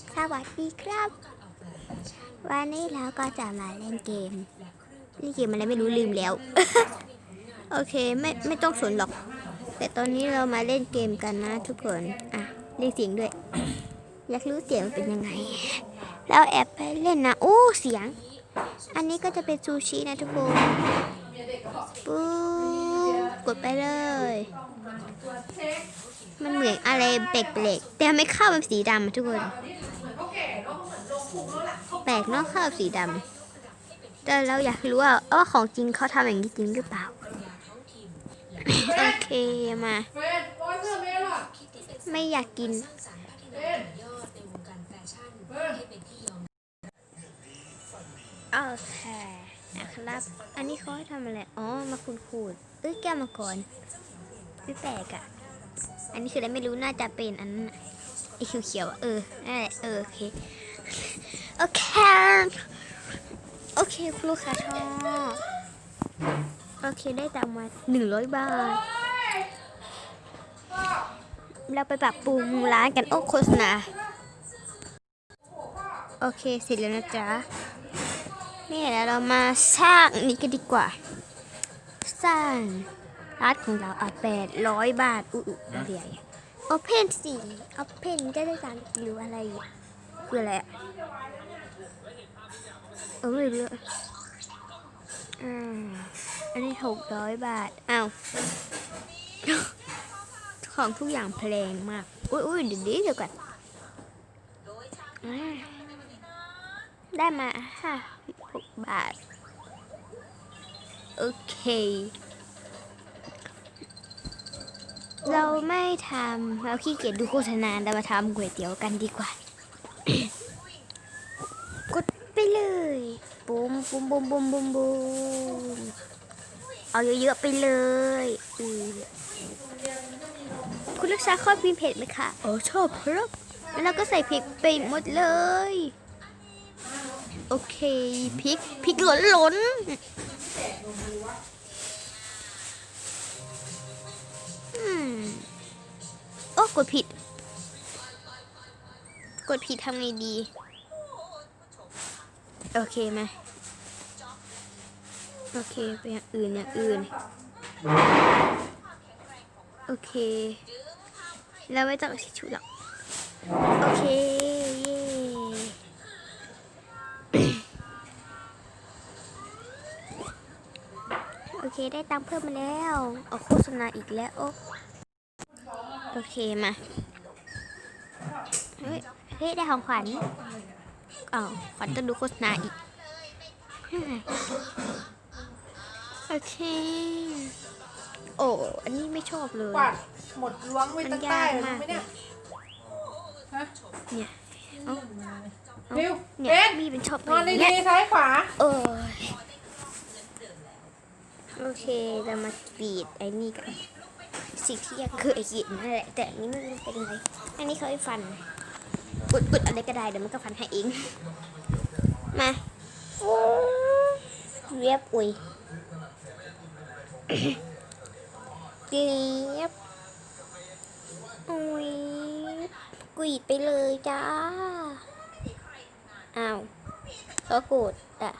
สวัสดีครับ วันนี้เราก็จะมาเล่นเกมเล่นเกมอะไรไม่รู้ลืมแล้ว โอเคไม่ไม่ต้องสนหรอก แต่ตอนนี้เรามาเล่นเกมกันนะทุกคน อะเรียกเสียงด้วย อยากรู้เสียงมันเป็นยังไงเราแอบไปเล่นนะโอ้เสียง อันนี้ก็จะเป็นซูชินะทุกคนปุ๊บกดไปเลย มันเหมือนอะไรแปลกๆแต่ไม่เข้าเป็นสีดำอะทุกคน แปลกเนอกข้าวสีดำแต่เราอยากรู้ว่าเออของจริงเขาทำอย่างนี้จริงหรือเปล่า โอเคมา ไม่อยากกิน โอเคนะครับ อันนี้เขาให้ทำอะไร อ๋อ มาคูดขูดๆเอ้ยแก้วมังกรไม่แปลกอะ อันนี้คืออะไรไม่รู้น่าจะเป็นอันนั้นไอ้เขียวๆเออนั่นแหละเออโอเค โอเค โอเค คุณลูกค้าชอบโอเคได้ตังค์มาหนึ่งร้อยบาท เราไปปรับปรุงร้านกันโอ้โฆษณา โอเค เสร็จแล้วนะจ๊ะ นี่แล้วเรามาสร้างอันนี้กันดีกว่า สร้างร้านของเราอะแปดร้อยบาท อุ๊ยอะไรใหญ่โอเพนสี่โอเพนจะได้สั่งหรืออะไรอะคืออะไรอะ เออไม่รู้อะอ่าอันนี้หกร้อยบาทอ้าวของทุกอย่างแพงมาก อุ้ยอุ้ยเดี๋ยวนี้เดี๋ยวก่อนอได้มาห้าหกบาท โอเค เราไม่ทำเราขี้เกียจดูโฆษณาเรามาทำก๋วยเตี๋ยวกันดีกว่า กดไปเลย ปุ้มปุ้มปุ้มปุ้มปุ้มปุ้มเอาเยอะๆไปเลยอือคุณรักษาข้อพิมพ์เผ็ดไหมคะอ๋อชอบครับแล้วเราก็ใส่พริกไปหมดเลย โอเคพริกพริกหล่นหล่นอืมโอ้กดผิด กดผิดทำไงดี โอเคไหม โอเคไปอย่างอื่นอย่างอื่น โอเค แล้วไม่ต้องชิชุหรอกโอเคเยโอเคได้ตังเพิ่มมาแล้วเอาโฆษณาอีกแล้ว โอ้โอเคมาเฮ้ยเฮ้ยได้ของขวัญอ้าขวัญต้องดูโฆษณาอีก โอเค โอ้ อันนี้ไม่ชอบเลย กวาดหมดล้วงไว้ตั้งใต้เลยมันยากมากรู้ไหมเนี่ยฮะเนี่ย เอาเร็วเนี่เบยนมีเป็นชอบนอนอย่างดีเงี้ยๆซ้ายขวาเออโอเคเรามากรีดไอ้นี่กัน สิ่งที่ยังเคยกรีดนั่นแหละ แต่อันนี้ไม่รู้เป็นไร อันนี้เขาให้ฟันอุดอุดอะไรก็ได้เดี๋ยวมันก็ฟันให้เอง มาเรียบอุ้ย เรียบอุ้ยกรีดไปเลยจ้า อ้าวเขาโกรธอะ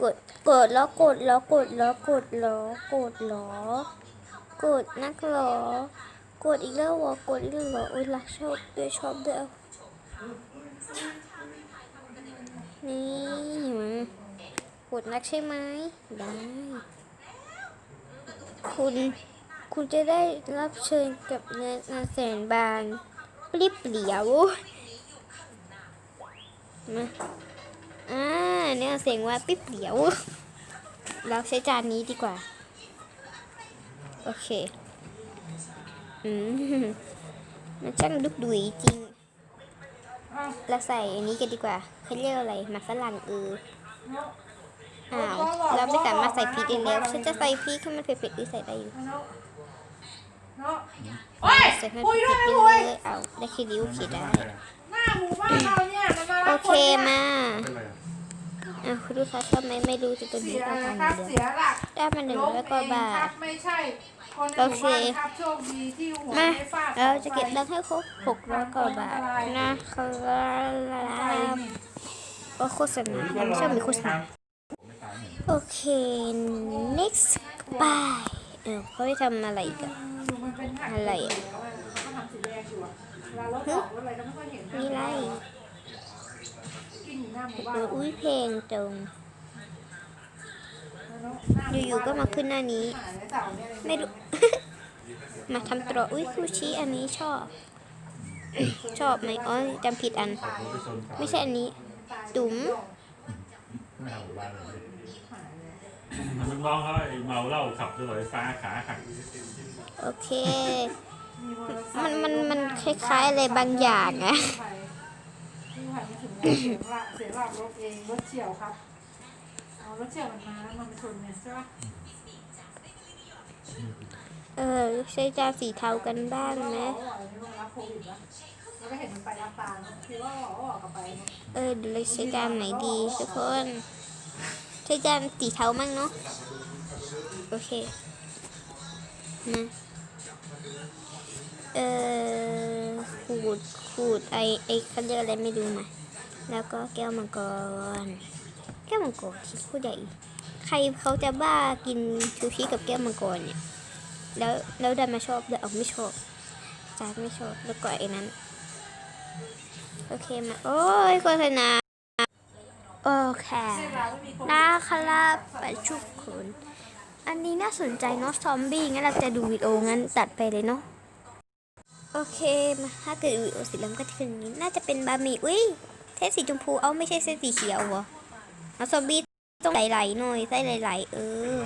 กด กดแล้วกดแล้วกดแล้วกดแล้วกดแล้วกดนักหรอกดอีกแล้วเหรอกดอีกแล้วเหรอโอ้ยรักชอบด้วยชอบด้วยนี่มา กดนักใช่ไหมได้ คุณคุณจะได้รับเชิญกับเงินเงินแสนบาทปริบเปลี่ยวมาอ่าเนี่ยเสียงว่าปิ๊บเดียว เราใช้จานนี้ดีกว่า โอเค อืม มันช่างดุกดุยจริงเราใส่อันนี้กันดีกว่าเขาเรียกอะไรมักฝรั่งเออ อ้าวเราไม่สามารถใส่พริกได้แล้วฉันจะใส่พริกให้มันเผ็ดๆหรือใส่ได้อยู่เนาะเนาะโอ้ยใส่ให้คุยมันด้วเผ็ยดไม่ไปคุยเลยเอาได้แค่นิ้วเขียได้หน้าหมู่บ้านเราเนี่ยมันมาโอรับเคคนเนี่ยมาเป็นไรอะอะคุณลูกค้าชอบไหมไม่รู้แต่ตัวเสีนี้ยก็นะทำครับเดียวเสียหลักได้มาหนึ่งล้มแล้วเอก็งบาครัทบไม่ใช่คคนในหมู่บ้านครับโชคดีที่หัวมาไม่ฟาดเราจะเก็บตังค์ให้ครบหกร้อยกว่าบาทนะครับก็โฆษณามันชอบมีโฆษณา โอเค next ไปเออเขาได้ทำอะไรกันอะไรอะเวลารถออกรถอะไรก็ไม่ค่อยเห็นนะมีอะไรเอออุ้ยเพลงตรงอยู่ๆก็มาขึ้นหน้านี้ ไม่รู้ มาทำตัวอุ้ยคูชิอันนี้ชอบ ชอบไหมอ๋อจำผิดอัน ไม่ใช่อันนี้จุ๋ม ไม่เอาบ้านเลยมันน้องเขาไอ้เมาเหล้าขับรถไฟฟ้าขาหักโอเค มันมันมันคล้ายๆอะไรบางอย่างอะที่ผ่านมาถึงแล้วเสียหลักเสียหลักรถเองรถเฉียวครับเอารถเฉียวมันมาแล้วมันมาชนเนี่ยใช่ปะเออใช้จานสีเทากันบ้างไหมเขาบอกว่ารับโควิดวะ แล้วก็เห็นมันไปรับตาเนอะคิดว่าออกก็ออกกลับไปเนอะเออเดี๋ยวเราใช้จานไหนดีทุกคนใช้จานสีเทามั่งเนาะโอเคนะเออขูดขูดไอไอเขาเรียกอะไรไม่รู้นะแล้วก็แก้วมังกร แก้วมังกรที่ผู้ใหญ่ใครเขาจะบ้ากินชูชีกับแก้วมังกรเนี่ยแล้วแล้วดันมาชอบแล้วเอาไม่ชอบจานไม่ชอบแล้วก็ไอ้นั้น โอเคมา โอ้ยโฆษณา โอเคนร้าคนนะครับประชุกคนอันนี้น่าสนใจเนาะซอมบี้ งั้นเราจะดูวิดีโองั้นตัดไปเลยเนาะ โอเค มา ถ้าเกิดวิดีโอสร็จแล้วก็จะเป็นอย่างนี้ น่าจะเป็นบะหมี่ อุ้ยเส้นสีชมพู เอาไม่ใช่เส้นสีเขียวเหรอเอาซอมบี้ต้องไหลๆหน่อยไส้ไหลๆเออ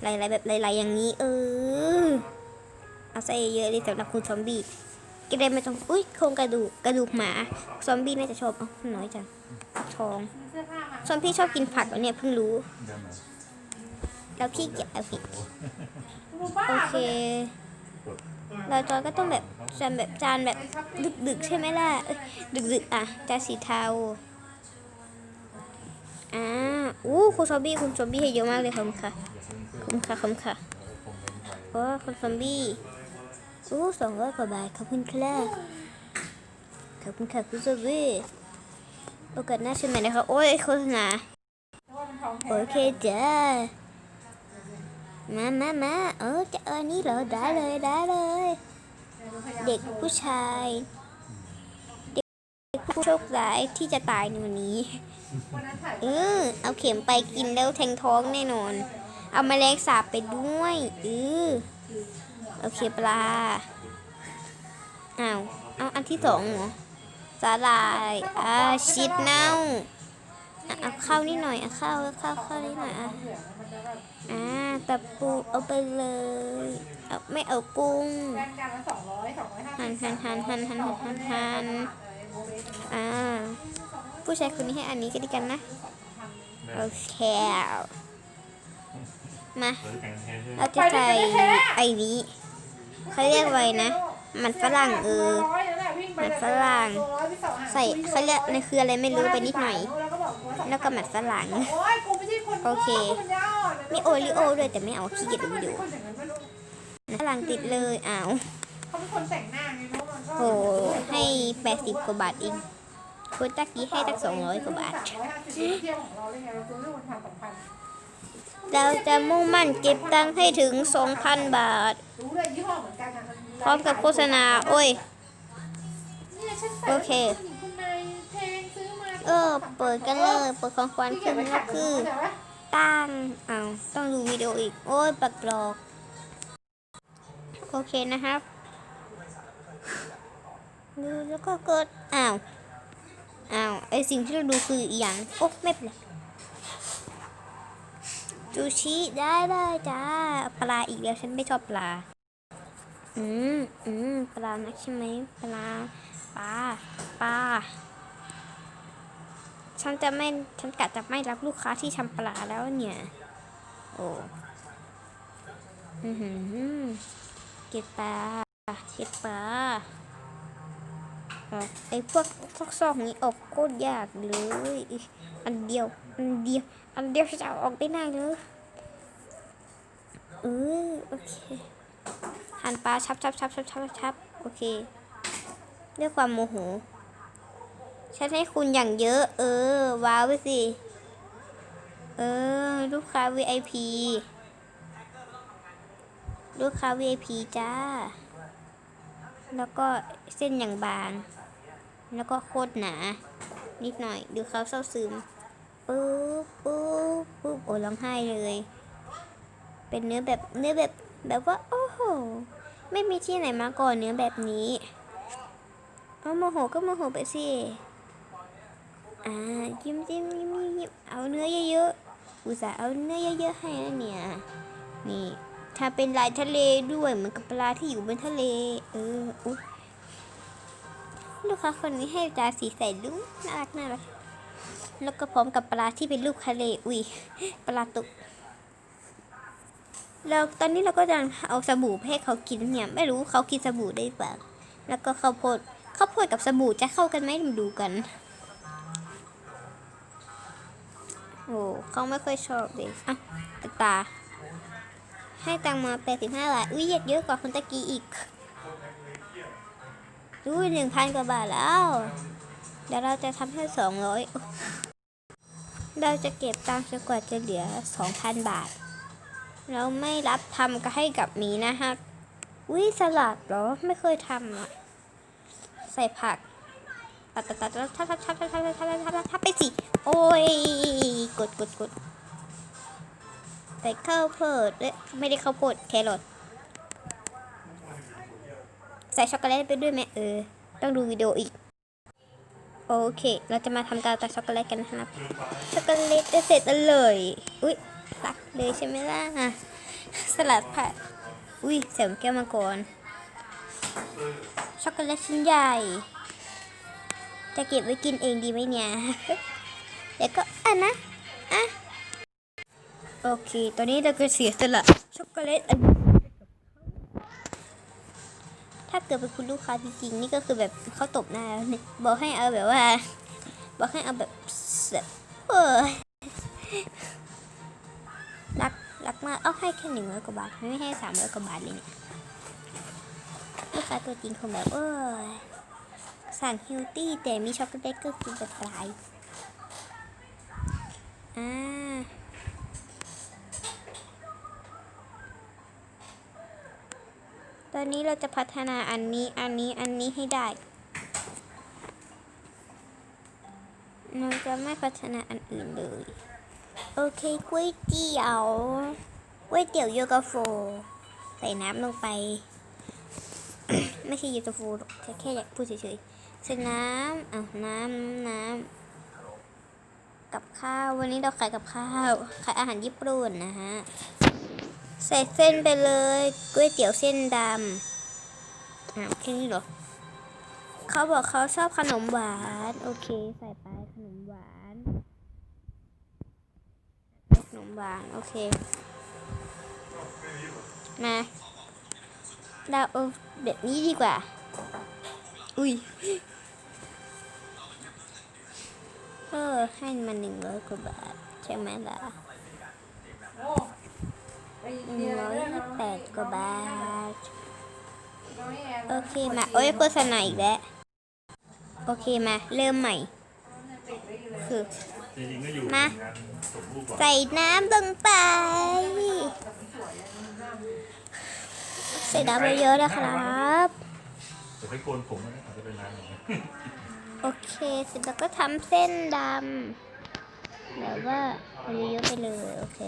ไหลๆแบบไหลๆอย่างนี้ เออ เอาไส้เยอะเลยสำหรับคุณซอมบี้ ก็ได้ไม่ต้องอุ้ยโครงกระดูกกระดูกหมาซอมบี้น่าจะชอบอ้าน้อยจังท้องซอมบี้ชอบกินผักเหรอเนี่ยเพิ่งรู้ แล้วพี่เกียจเอาผิดโอเค เราจอยก็ต้องแบบจานแบบจานแบบดึกๆใช่ไหมล่ะเอ้ยดึกอะจานสีเทาอ่าอู้คุณซอมบี้คุณซอมบี้ให้เยอะมากเลยขอบคุณค่ะคุณค่ะคุณค่ะโอ้คุณซอมบี้ อู้สองร้อยกว่าบาทขอบคุณค่ะขอบคุณค่ะคุณซอมบี้โอกาสหน้าเช่นไหนนะคะโอ้ยโฆษณาโอเคจ้ามามามาเออจะเออนี่เหรอได้เลยได้เลย เด็กผู้ชาย เด็กผู้โชคร้ายที่จะตายในวันนี้เออเอาเข็มไปกินแล้วแทงท้องแน่นอน เอาแมลงสาบไปด้วยเออ โอเคปลา อ้าว เอาอันที่สองเหรอสาหร่ายอ่าชิดเน่าอะเอาข้าวนิดหน่อยเอาข้าวข้าวข้าวนิดหน่อยอะเหลืองมันจะแบบอ่าตะปูเอาไปเลยเอาไม่เอากุ้งแบนกันละสองร้อยสองร้อยห้าสิบหั่นหั่นหั่นหั่นหั่นหั่นหั่นอ่าผู้ชายคนนี้ให้อันนี้ก็ดีกันนะ โอเค มาเปิดกันแทนใช่ไหมเราจะใส่ไอ้นี้ เขาเรียกไว้นะ มันฝรั่งเออ มันฝรั่ง ใส่เขาเรียกในคืออะไรไม่รู้ไปนิดหน่อย แล้วก็มันฝรั่ง โอ้ยกูไม่ใช่คนโอเคกูเป็นยาอ่อนนะมีโอริโอด้วยแต่ไม่เอาขี้เกียจดูวิดีโอคนอย่างนั้นไม่รู้ฝรั่งติดเลยอ้าวเขาเป็นคนแต่งหน้าไงเนาะมันก็โอ้ให้แปดสิบกว่าบาทเองคุณตะกี้ให้ตั้งสองร้อยกว่าบาท เราจะมุ่งมั่นเก็บตังค์ให้ถึง 2,000 บาทรู้เลยยี่ห้อเหมือนกันนะมันพร้อมกับโฆษณา โอ้ย โอเค เออ เปิดกันเลย เปิดของขวัญขึ้นไว้ก็คือตั้งอ้าวต้องดูวิดีโออีก โอ้ยปักกรอก โอเคนะครับดูแล้วก็กดอ้าวอ้าวไอสิ่งที่เราดูคืออีหยังโอ้ไม่เป็นไร จูชิได้ได้จ้าปลาอีกแล้วฉันไม่ชอบปลา อืมอืมปลานะใช่ไหมปลาปลาปลาฉันจะไม่ฉันกะจะไม่รับลูกค้าที่ทำปลาแล้วเนี่ย โอ้อือหือเก็บปลาเก็บปลาเอาไอ้พวกซอกซอกนี้ออกโคตรยากเลย อันเดียว อันเดียว อันเดียวจะเอาออกได้ง่ายเลยเออโอเคหั่นปลาชับชับชับชับชับชับโอเคด้วยความโมโหฉันให้คุณอย่างเยอะ เออ ว้าวไปสิ เออ ลูกค้า VIP ลูกค้า VIP จ้า แล้วก็เส้นอย่างบาง แล้วก็โคตรหนา นิดหน่อย ดูเขาเศร้าซึม ปุ๊บปุ๊บปุ๊บโอ้ร้องไห้เลย เป็นเนื้อแบบเนื้อแบบแบบว่าโอ้โหไม่มีที่ไหนมาก่อนเนื้อแบบนี้เอาโมโหก็โมโหไปสิอ่ายิ้มยิ้มยิ้มยิ้มเอาเนื้อเยอะๆอุตส่าห์เอาเนื้อเยอะๆให้นะเนี่ยนี่ถ้าเป็นลายทะเลด้วยเหมือนกับปลาที่อยู่บนทะเล เอออุ๊ยลูกค้าคนนี้ให้ตาสีใสลุ้งน่ารักน่ารัก แล้วก็พร้อมกับปลาที่เป็นรูปทะเลอุ้ยปลาตุกแล้วตอนนี้เราก็จะเอาสบู่ให้เขากินเนี่ย ไม่รู้เขากินสบู่ได้เปล่าแล้วก็ข้าวโพดข้าวโพดกับสบู่จะเข้ากันไหมมาดูกันโอ้เขาไม่ค่อยชอบเลยอะตาตา ให้ตังมาแปดสิบห้าบาทอุ้ยเยอะกว่าคนตะกี้อีกดูหนึ่งพันกว่าบาทแล้ว เดี๋ยวเราจะทำให้สองร้อย เราจะเก็บตามจนกว่าจะเหลือสองพันบาท เราไม่รับทำก็ให้กับหมีนะฮะอุ้ยสลัดเหรอ ไม่เคยทำอะ ใส่ผัก ตัดตัดตัดทับทับทับทับทับทับทับทับทับไปสิ โอ้ย กดกดกดใส่ข้าวโพดเอ้ยไม่ได้ข้าวโพดแครอทใส่ช็อกโกแลตไปด้วยไหมเออ ต้องดูวิดีโออีก โอเค เราจะมาทำการตัดช็อกโกแลตกันนะครับ ช็อกโกแลตจะเสร็จแล้วเลย อุ้ยตักเลยใช่ไหมล่ะ สลัดผักอุ้ยเสียมแก้วมังกร ช็อกโกแลตชิ้นใหญ่ จะเก็บไว้กินเองดีไหมเนี่ยเดี๋ยวก็อะนะ อะ โอเค ตอนนี้เราก็เสียสละช็อกโกแลตอันนี้ถ้าเกิดเป็นคุณลูกค้าจริงๆนี่ก็คือแบบเขาตบหน้าแล้วเนี่ยบอกให้เอาแบบว่า บอกให้เอาแบบแบบเออรักรักมากเอาให้แค่หนึ่งร้อยกว่าบาทไม่ให้สามร้อยกว่าบาทเลยเนี่ยลูกค้าตัวจริงคงแบบเออสั่งฮิลตี้แต่มีช็อกโกแลตก็คือแบบปลายอ่า อนนี้เราจะพัฒนาอันนี้ อันนี้ อันนี้ให้ได้เราจะไม่พัฒนาอันอื่นเลย โอเคก๋วยเตี๋ยวก๋วยเตี๋ยวโยกาโฟ ใส่น้ำลงไป ไม่ใช่โยูทูฟูหรอกแค่แค่อยากพูดเฉยๆ ใส่น้ำอะน้ำน้ำกับข้าว วันนี้เราขายกับข้าว ขายอาหารญี่ปุ่นนะฮะ ใส่เส้นไปเลยก๋วยเตี๋ยวเส้นดำอะแค่นี้เหรอเขาบอกเขาชอบขนมหวาน โอเค ใส่ไปขนมหวานขนมหวานโอเค มาเราเอาแบบนี้ดีกว่า อุ้ยเออให้มันหนึ่งร้อยกว่าบาท ใช่ไหมล่ะโอ้ หนึ่งเรียนร้อยเรื่องยี่สิบแปดกว่าบาทน้องแอนโอเคมา โอ้ยโฆษณาอีกแล้ว โอเคมา เริ่มใหม่ คือ จริงๆก็อยู่มางานสมรูปก่อนใส่น้ำลงไป ใส่น้ำเยอะๆนะครับแต่ถ้าโกนผมมันอาจจะเป็นร้านหนึ่งนะโอเค เสร็จแล้วก็ทำเส้นดำแบบว่าเอาเยอะๆไปเลย โอเค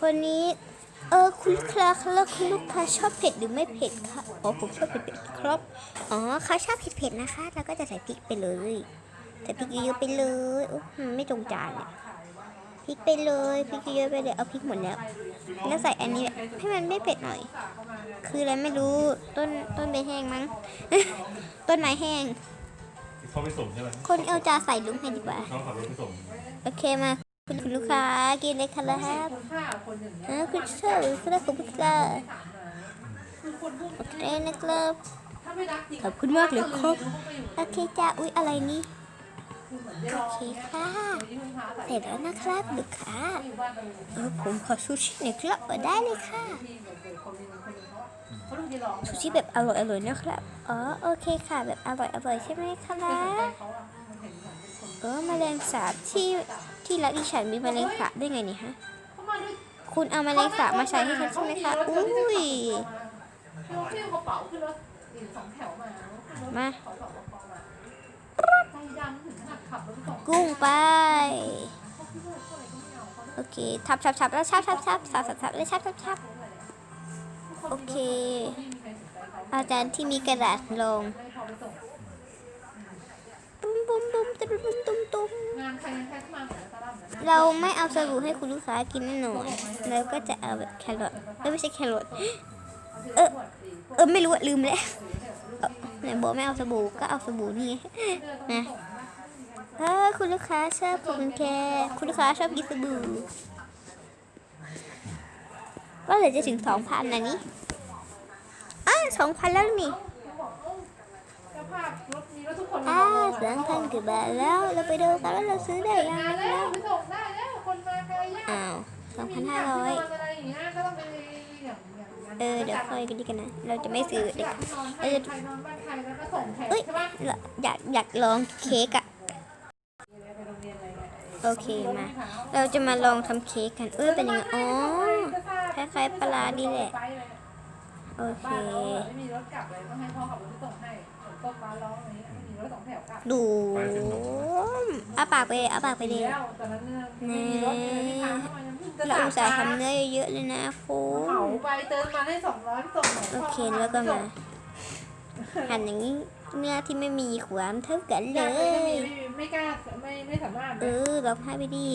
คนนี้ เออคุณลูกค้าคะแล้วคุณลูกค้าชอบเผ็ดหรือไม่เผ็ดคะอ๋อผมชอบเผ็ดๆครับอ๋อเขาชอบเผ็ดๆนะคะ แล้วก็จะใส่พริกไปเลยใส่พริกเยอะๆไปเลยอุ๊ยมันไม่ตรงจานเนี่ยพริกไปเลยพริกเยอะๆไปเลยเอาพริกหมดแล้ว แล้วใส่อันนี้แบบให้มันไม่เผ็ดหน่อย คืออะไรไม่รู้ต้นต้นใบแห้งมั้งต้นไม้แห้งที่เขาไปส่งใช่ไหมคนเอาจาใส่ลุงให้ดีกว่าเขาขับรถไปส่งโอเคมา คุณลูกค้ากินเลยครับฮะคุณชอบครับคุณลูกค้โอเคนะครับขอบคุณมากเลยครับ โอเคจ้าอุ๊ย อะไรนี่ โอเคค่ะ เสร็จแล้วนะครับลูกค้าเออผมขอซูชิหน่อยครับได้เลยค่ะ ซูชิแบบอร่อยอร่อยนะครับ อ๋อ โอเคค่ะ แบบอร่อยอร่อยใช่ไหมคะนะเออมาเรียนสามที่ ที่รักดิฉันมีแมลงสาบได้ไงเนี่ยฮะเขามาด้วยคุณเอาแมลงสาบมาใช้ให้ฉันใช่ไหมคะ อุ้ยเขาที่กระเป๋าขึ้นรถอีกสองแถวมาขึ้นรถมาขอสอบปมาใจดำถึงขนาดขับรถสองกุ้งไปเขาคิดว่าเขาอะไรก็ไม่เอาเขาโอเคทับทับทับแล้วทับทับทับทับทับทับแล้วทับทับทับโอเค อาจารย์ที่มีกระดาษลงไม่พอไปส่งตุ้มตุ้มตุ้มตุ้มตุ้มตุ้มตุ้มงานใครงานใครเข้ามา เราไม่เอาสบู่ให้คุณลูกค้ากินแน่นอนแล้วก็จะเอาแบบแครอทไม่ใช่แครอทเออเออไม่รู้อะลืมแล้วไหนบอกไม่เอาสบู่ก็เอาสบู่นี่นะเออคุณลูกค้าชอบคุณแครคุณลูกค้าชอบกินสบู่ก็เลยจะถึงสองพันนะนี่อ้าสองพันแล้วนี่ เจ้าภาพรถมีรถทุกคนอ้าสองพันกว่าบาทแล้ว เราไปดูกันว่าเราซื้อได้ยังงานนะแล้วไปส่งได้แล้วคนมาไกลยากอ้าวสองพันห้าร้อยอะไรอย่างเงี้ยก็ต้องไปอย่างอย่างเออเดี๋ยวค่อยกันดีกันนะ เราจะไม่ซื้อเด็กนอนใครใครนอนบ้านใครแล้วก็ส่งแขกเอ้ยใช่ปะอยากอยากลองเค้กอะไปโรงเรียนอะไรเงี้ยโอเคมา เราจะมาลองทำเค้กกันเออเป็นยังไงอ๋อคล้ายๆปลาร้าดีแหละ โอเค บ้านเราไม่มีรถกลับเลยต้องให้พ่อขับรถไปส่งให้ฝนตกฟ้าร้องอะไรเงี้ยไม่มีรถสองแถวกลับดูอาปากไปเลยอาปากไปเลยแล้วตอนนั้นเนี่ยไม่มีรถเลยที่พาเข้ามายังเพิ่งจะเราอุตส่าห์สทำเนื้อเยอะๆเลยนะคุเหมาณไปเติมมาได้สองร้อยส่งหน่อยโอเคแล้วก็มาหั่นอย่างนี้เนื้อที่ไม่มีความเท่ากันอเลยากเลยก็มียไม่มีไม่กล้าไม่ไม่สามารถเออร้องไห้ไปดี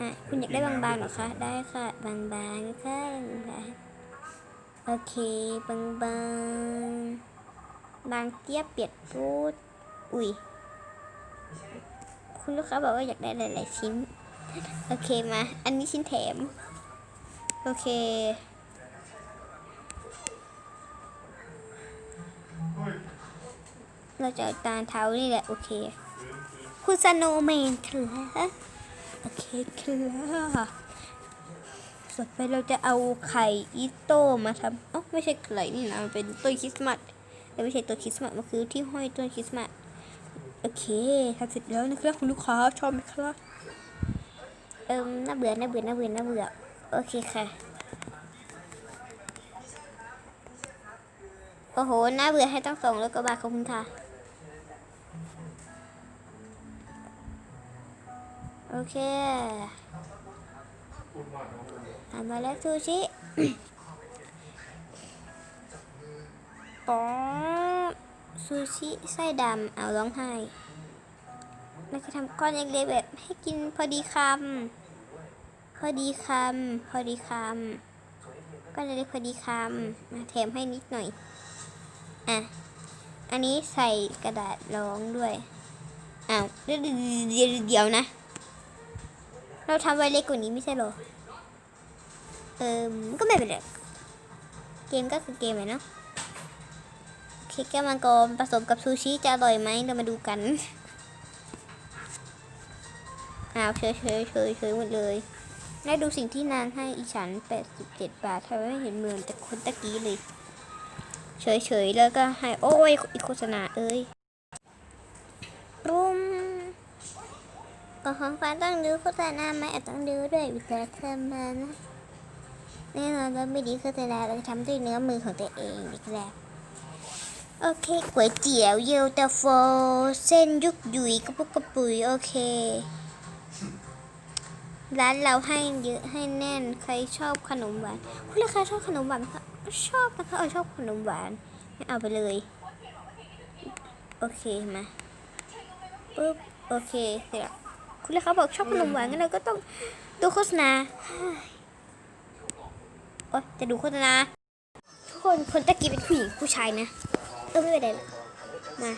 อะ คุณอยากได้บางๆเหรอคะ ได้ค่ะ บางๆค่ะบางๆโอเค บางๆ บางเจี๊ยบเปียกพูด อุ้ย คุณลูกค้าบอกว่าอยากได้หลายๆชิ้น โอเคมา อันนี้ชิ้นแถม โอเคเราจะเอาตาเท้านี่แหละ โอเค คุณสโนแมนครับโอเคครับส่วนไปเราจะเอาไข่อีโต้มาทำเอ้าไม่ใช่ไข่นี่นะมันเป็นต้นคริสต์มาส แต่ไม่ใช่ต้นคริสต์มาสมันคือที่ห้อยต้นคริสต์มาสโอเคทำเสร็จแล้วนะครับคุณลูกค้าชอบไหมครับเอิมน่าเบื่อน่าเบื่อน่าเบื่อน่าเบื่อโอเคค่ะโอ้โหน่าเบื่อให้ต้องส่งแล้วก็บาขอบคุณค่ะโอเคทำมาแล้วซูชิ อ๋อซูชิไส้ดำเอาร้องไห้แล้วก็ทำก้อนเล็กๆแบบให้กินพอดีคำพอดีคำพอดีคำก้อนเล็กๆพอดีคำมาแถมให้นิดหน่อย อะ อันนี้ใส่กระดาษรองด้วยอ้าวเดี๋ยวเดี๋ยวนะ เราทำไว้เล็กกว่านี้ไม่ใช่หรอ เออก็ไม่เป็นไร เกมก็คือเกมเลยเนาะ เค้กแก้วมังกรผสมกับซูชิจะอร่อยไหมเรามาดูกันอ้าวเฉยเฉยเฉยเฉยหมดเลยได้ดูสิ่งที่นางให้อีฉัน 87 บาททำไมไม่เห็นเหมือนแต่คนตะกี้เลย เฉยเฉยแล้วก็ให้โอ้ยอีโฆษณาเอ้ยรุมก่อนของฟันต้องดูโฆษณาไหมอาจต้องดูด้วยวิจารณ์เพิ่มมานะแน่นอนว่าไม่ดีโฆษณาเราจะทำด้วยเนื้อมือของตัวเองอีกแล้ว โอเคก๋วยเตี๋ยวเยลตาโฟ เส้นยุกยุยกระปุกกระปุยโอเค ร้านเราให้เยอะให้แน่นใครชอบขนมหวานคุณลูกค้าชอบขนมหวานไหมคะชอบนะคะเออชอบขนมหวานงั้นเอาไปเลย โอเคมาปุ๊บโอเคเสร็จแล้วคุณลูกค้าบอกชอบขนมหวานงั้นเราก็ต้องดูโฆษณาโอ๊ยจะดูโฆษณาทุกคนคนตะกี้เป็นผู้หญิงผู้ชายนะ เออไม่เป็นไรมา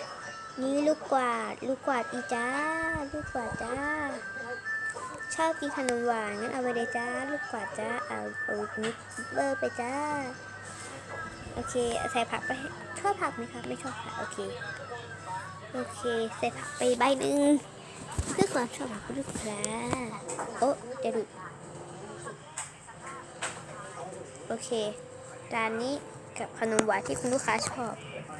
นี่ลูกกวาด ลูกกวาดอีจ้า ลูกกวาดจ้า ชอบกินขนมหวานงั้นเอาไปเลยจ้า ลูกกวาดจ้า เอาเอานิดเบอร์ไปจ้า โอเคใส่ผักไป ชอบผักไหมคะไม่ชอบผัก โอเค โอเคเสร็จไปใบหนึ่งเพื่อความชอบของคุณลูกค้าโอ้จะดูโอเคจานนี้กับขนมหวานที่คุณลูกค้าชอบ